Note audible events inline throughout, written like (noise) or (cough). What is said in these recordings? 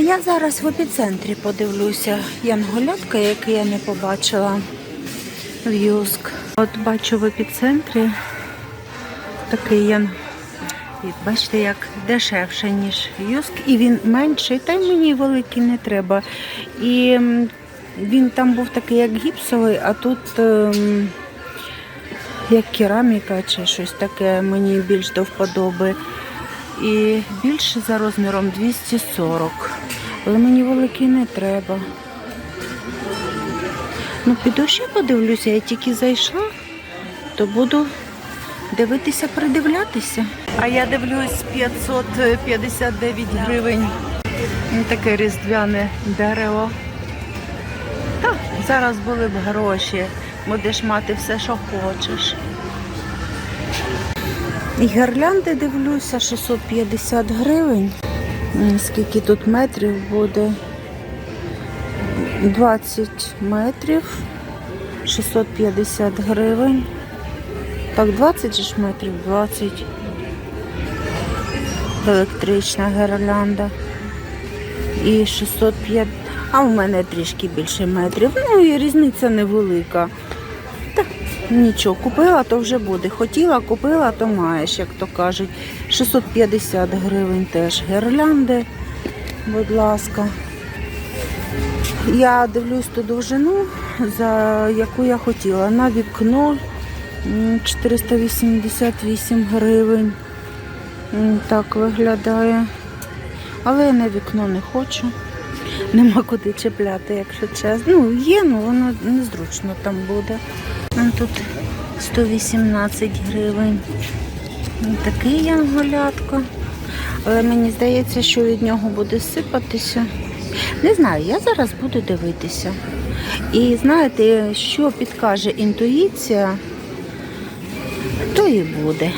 Я зараз в епіцентрі подивлюся янголятка, який я не побачила в Юск. От бачу в епіцентрі такий ян. Бачите, як дешевше, ніж Юск, і він менший, та й мені великий не треба. І він там був такий, як гіпсовий, а тут ем, як кераміка чи щось таке мені більш до вподоби. І більше за розміром 240. Але мені великий не треба. Ну, піду ще подивлюся, я тільки зайшла, то буду дивитися, придивлятися. А я дивлюсь 559 гривень. Ну, Таке різдвяне дерево. Так, зараз були б гроші. Будеш мати все, що хочеш. І гірлянди дивлюся, 650 гривень. М, Скільки тут метрів буде? 20 метрів, 650 гривень. Так, 20 ж метрів, 20. Електрична гірлянда. І 605. А у мене трішки більше метрів. Ну і різниця невелика. Нічого, купила, то вже буде. Хотіла, купила, то маєш, як то кажуть. 650 гривень теж гірлянди, будь ласка. Я дивлюсь ту довжину, за яку я хотіла. На вікно 488 гривень. Так виглядає. Але я на вікно не хочу. Нема куди чіпляти, якщо чесно. Ну, є, ну воно незручно там буде. Тут 118 гривень. Такий янголятко. Але мені здається, що від нього буде сипатися. Не знаю, я зараз буду дивитися. І знаєте, що підкаже інтуїція, то і буде.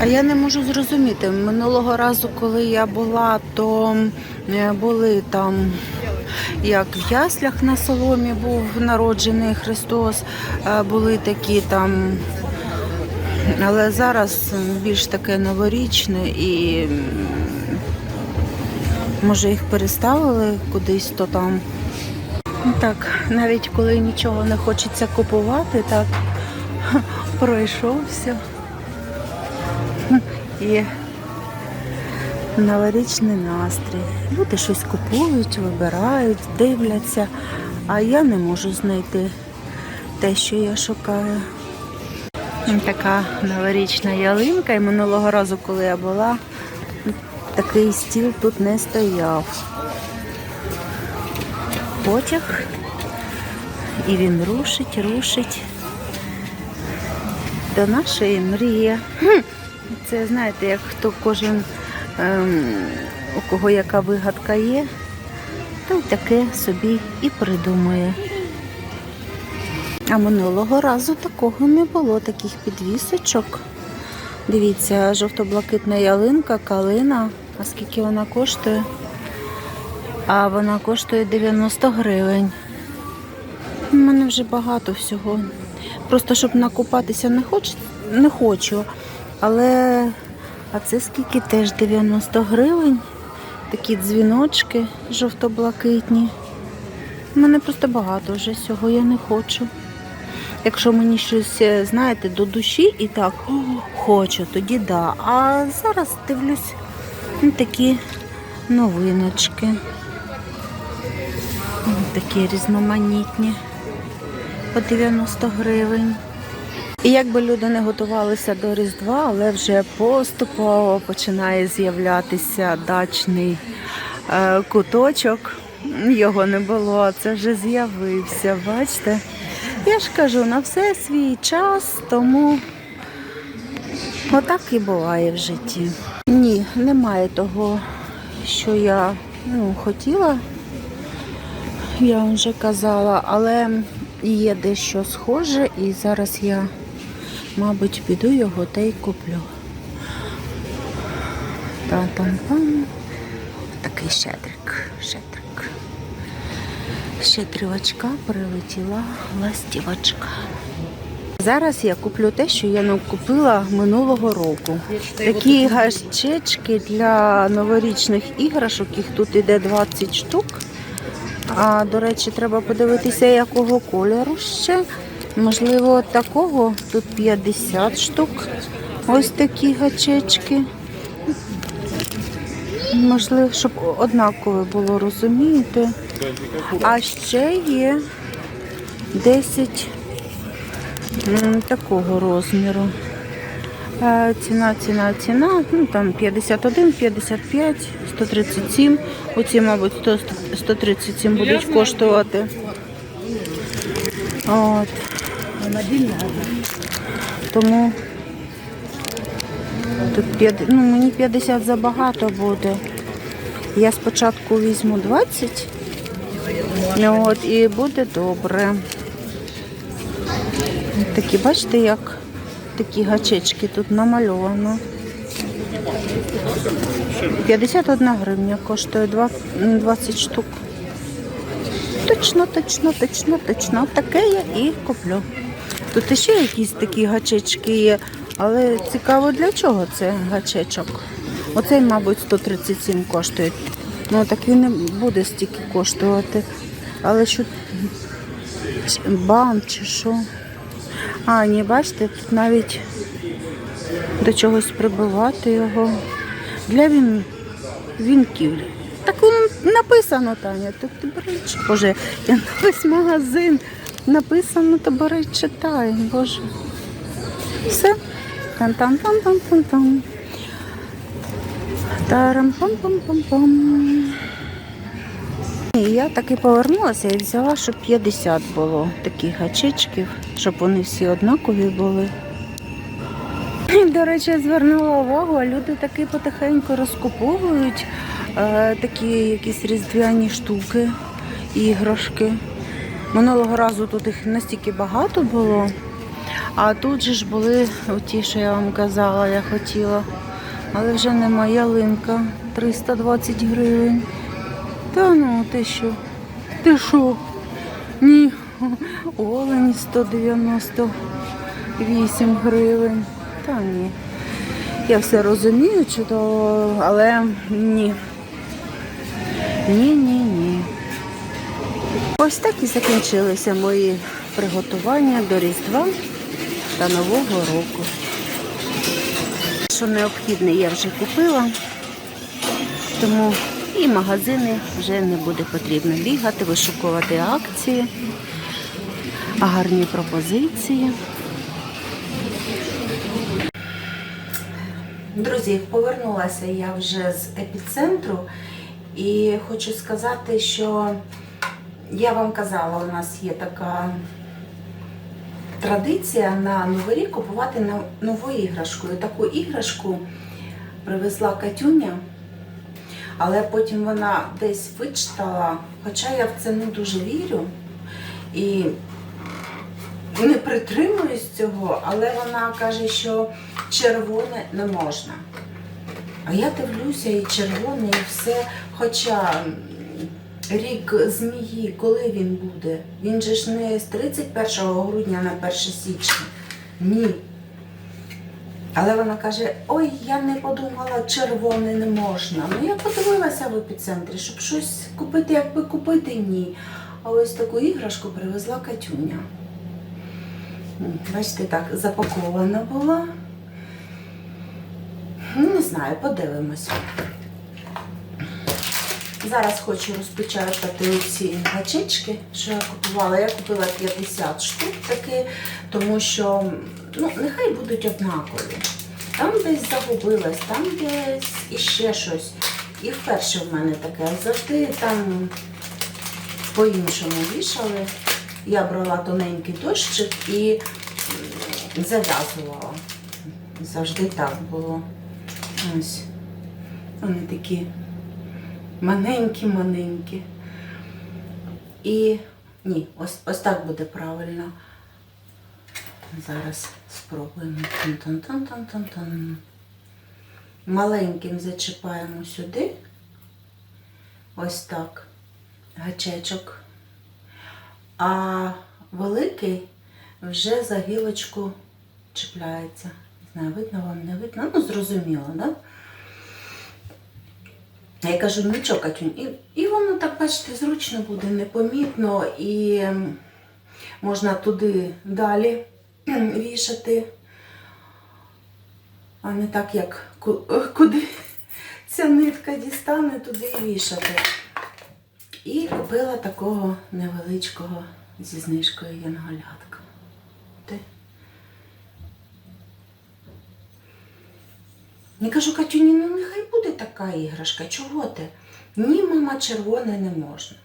А я не можу зрозуміти. Минулого разу, коли я була, то е, були там, як в яслях на соломі був народжений Христос, е, були такі там. Але зараз більш таке новорічне і може їх переставили кудись, то там. Ну, Так, навіть коли нічого не хочеться купувати, так (laughs) пройшовся. І новорічний настрій. Люди щось купують, вибирають, дивляться, а я не можу знайти те, що я шукаю. Така новорічна ялинка, і минулого разу, коли я була, такий стіл тут не стояв. Потяг, і він рушить, рушить до нашої мрії. Це знаєте, як хто кожен, у кого яка вигадка є, той таке собі і придумує. А минулого разу такого не було, таких підвісочок. Дивіться, жовто-блакитна ялинка, калина. А скільки вона коштує? А вона коштує 90 гривень. У мене вже багато всього. Просто щоб накупатися не хочу, не хочу. Але а це скільки теж 90 гривень. Такі дзвіночки жовто-блакитні. У мене просто багато вже всього, я не хочу. Якщо мені щось, е, знаєте, до душі і так «О, хочу, тоді да. А зараз дивлюсь ну, такі новиночки. Такі різноманітні. По 90 гривень. І як би люди не готувалися до Різдва, але вже поступово починає з'являтися дачний е, куточок. Його не було, а це вже з'явився, бачите? Я ж кажу, на все свій час, тому отак і буває в житті. Ні, немає того, що я ну, хотіла, я вже казала, але є дещо схоже, і зараз я, мабуть, піду його та й куплю. Та-там-пам. Такий щедрик, щедрик. Щедрівочка прилетіла ластівочка. Зараз я куплю те, що я купила минулого року. Такі гачечки для новорічних іграшок, їх тут іде 20 штук. А, до речі, треба подивитися, якого кольору ще. Можливо, такого. Тут 50 штук. Ось такі гачечки. Можливо, щоб однакове було, розумієте? А ще є 10 такого розміру. Е, Ціна, ціна, ціна. Ну, там 51, 55, 137. Оці, мабуть, 100, 137 будуть коштувати. От. Тому тут 50, ну, мені 50 забагато буде. Я спочатку візьму 20. Ну, от, і буде добре. Такі, бачите, як такі гачечки тут намальовано. 51 гривня коштує 20 штук. Точно, точно, точно, точно. Таке я і куплю. Тут ще якісь такі гачечки є, але цікаво для чого це гачечок. Оцей, мабуть, 137 коштує. Ну так він не буде стільки коштувати. Але що бам чи що? А, ні, бачите, тут навіть до чогось прибивати його. Для він... вінків. Так воно написано, Таня. Тут ти бери, чи- Боже, я весь магазин. Написано, то бери, читай, Боже. Все. Тан-тан-тан-тан-тан-тан. Тарам-пам-пам-пам-пам. І я таки повернулася і взяла, щоб 50 було таких гачечків, щоб вони всі однакові були. До речі, я звернула увагу, а люди таки потихеньку розкуповують е, такі якісь різдвяні штуки, іграшки. Минулого разу тут їх настільки багато було, а тут же ж були ті, що я вам казала, я хотіла. Але вже нема ялинка 320 гривень. Та ну, ти що? Ти що? Ні. Олені 198 гривень. Та ні. Я все розумію чудово, але. Ні, ні, ні. Ось так і закінчилися мої приготування до Різдва та Нового року. Що необхідне я вже купила, тому і магазини вже не буде потрібно бігати, вишукувати акції, гарні пропозиції. Друзі, повернулася я вже з епіцентру і хочу сказати, що я вам казала, у нас є така традиція на Новий рік купувати нову іграшку. І таку іграшку привезла Катюня, але потім вона десь вичитала, хоча я в це не дуже вірю. І не притримуюсь цього, але вона каже, що червоне не можна. А я дивлюся, і червоне, і все. Хоча рік змії, коли він буде? Він же ж не з 31 грудня на 1 січня. Ні. Але вона каже: ой, я не подумала, червоне не можна. Ну я подивилася в епіцентрі, щоб щось купити, якби купити ні. А ось таку іграшку привезла Катюня. Бачите, так запакована була. Ну, не знаю, подивимось. Зараз хочу розпечатати ці гачечки, що я купувала. Я купила 50 штук таки, тому що ну, нехай будуть однакові. Там десь загубилась, там десь іще щось. І вперше в мене таке. Завжди там по-іншому вішали. Я брала тоненький дощик і зав'язувала. Завжди так було. Ось. Вони такі маленькі-маленькі. І ні, ось, ось так буде правильно. Зараз спробуємо. Тан-тан-тан-тан-тан. Маленьким зачіпаємо сюди. Ось так. Гачечок. А великий вже за гілочку чіпляється. Не знаю, видно вам, не видно. Ну, зрозуміло, так? Да? Я кажу, нічого, Катюнь, і, і воно так, бачите, зручно буде, непомітно, і можна туди далі (clears throat) вішати, а не так, як (laughs) куди ця нитка дістане, туди і вішати. І купила такого невеличкого зі знижкою янголятка. Ти? Я кажу, Катюні, ну нехай буде така іграшка. Чого ти? Ні, мама, червоне не можна.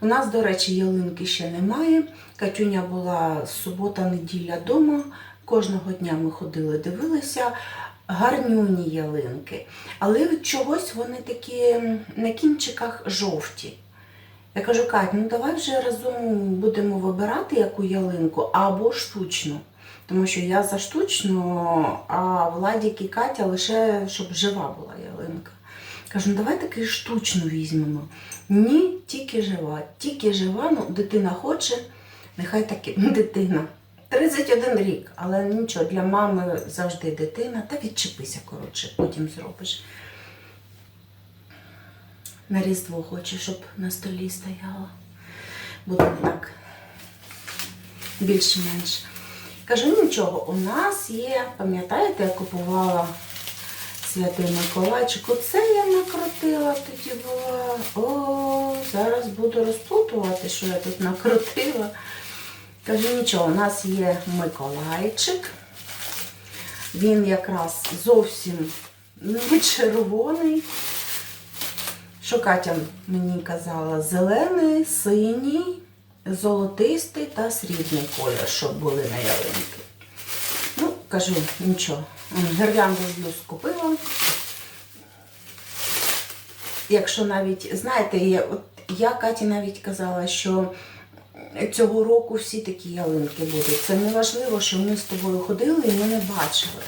У нас, до речі, ялинки ще немає. Катюня була субота-неділя вдома. Кожного дня ми ходили, дивилися. Гарнюні ялинки. Але чогось вони такі на кінчиках жовті. Я кажу, Кать, ну давай вже разом будемо вибирати яку ялинку або штучну. Тому що я за штучну, а Владік і Катя лише щоб жива була ялинка. Кажу, ну давай таки штучну візьмемо. Ні, тільки жива. Тільки жива, ну дитина хоче, нехай таки (laughs) дитина. 31 рік, але нічого, для мами завжди дитина. Та відчепися, коротше, потім зробиш. На Різдво хочу, щоб на столі стояла. Буде так більш-менш. Кажу, нічого, у нас є, пам'ятаєте, я купувала святий Миколайчик. Оце я накрутила тоді була. О, зараз буду розплутувати, що я тут накрутила. Кажу, нічого, у нас є Миколайчик. Він якраз зовсім не червоний. Що Катя мені казала, зелений, синій, золотистий та срібний колір, щоб були на ялинки. Ну, кажу, нічого. Гірлянду з блюз купила. Якщо навіть, знаєте, я, от я Каті навіть казала, що цього року всі такі ялинки будуть. Це не важливо, що ми з тобою ходили і ми не бачили.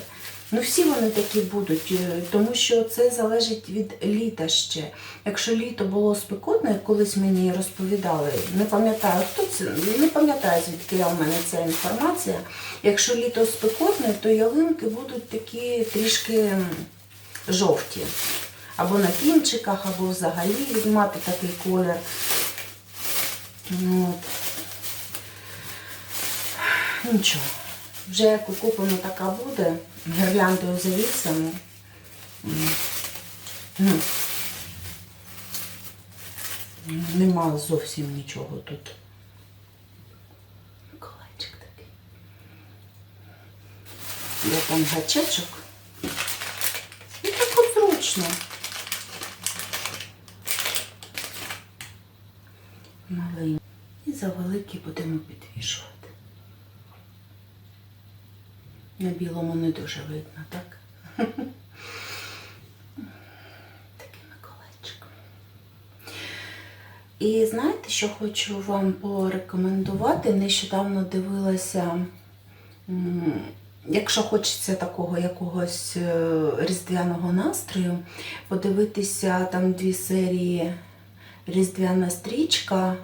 Ну, всі вони такі будуть, е, тому що це залежить від літа ще. Якщо літо було спекотне, колись мені розповідали, не пам'ятаю, хто це, не пам'ятаю, звідки у мене ця інформація. Якщо літо спекотне, то ялинки будуть такі трішки жовті. Або на кінчиках, або взагалі мати такий колір. Ну, От. Нічого. Вже як купимо, така буде. Гірляндою завісимо. Ну. Нема зовсім нічого тут. Миколайчик такий. Є там гачечок. І так от зручно. Маленький. І за великий будемо підвішувати. На білому не дуже видно, так? Такий Миколайчик. І знаєте, що хочу вам порекомендувати? Нещодавно дивилася, якщо хочеться такого якогось е, різдвяного настрою, подивитися там дві серії Різдвяна стрічка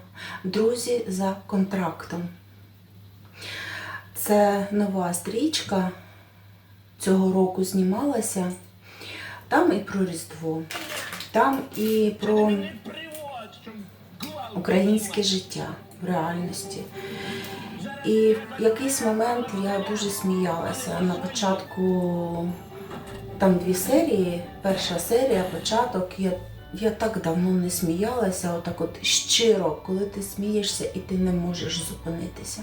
Друзі за контрактом. Це нова стрічка цього року знімалася. Там і про Різдво, там і про українське життя в реальності. І в якийсь момент я дуже сміялася. На початку там дві серії. Перша серія, початок. Я, я так давно не сміялася, отак от щиро, коли ти смієшся і ти не можеш зупинитися.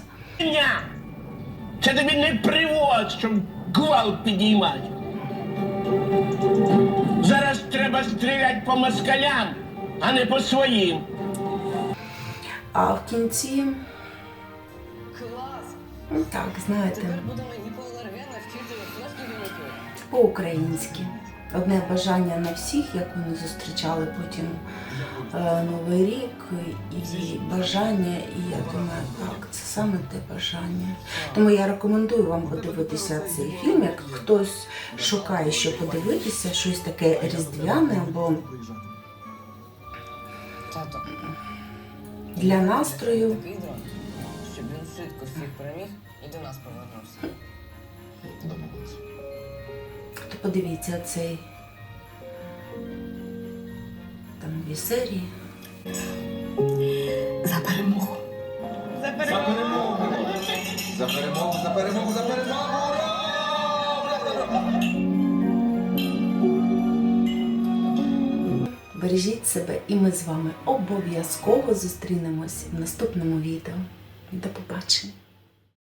Це тобі не привод, щоб гвалт підіймати. Зараз треба стріляти по москалям, а не по своїм. А в кінці, Клас! ну так, знаєте, по-українськи. Одне бажання на всіх, як вони зустрічали потім е, Новий рік, і бажання, і я думаю, так, це саме те бажання. Тому я рекомендую вам подивитися цей фільм, як хтось шукає, що подивитися, щось таке різдвяне або для настрою. щоб він швидко всіх переміг, І до нас повернувся. Подивіться цей. Там дві серії. За перемогу. За перемогу! За перемогу, за перемогу, за перемогу! Бережіть себе, і ми з вами обов'язково зустрінемось в наступному відео. До побачення!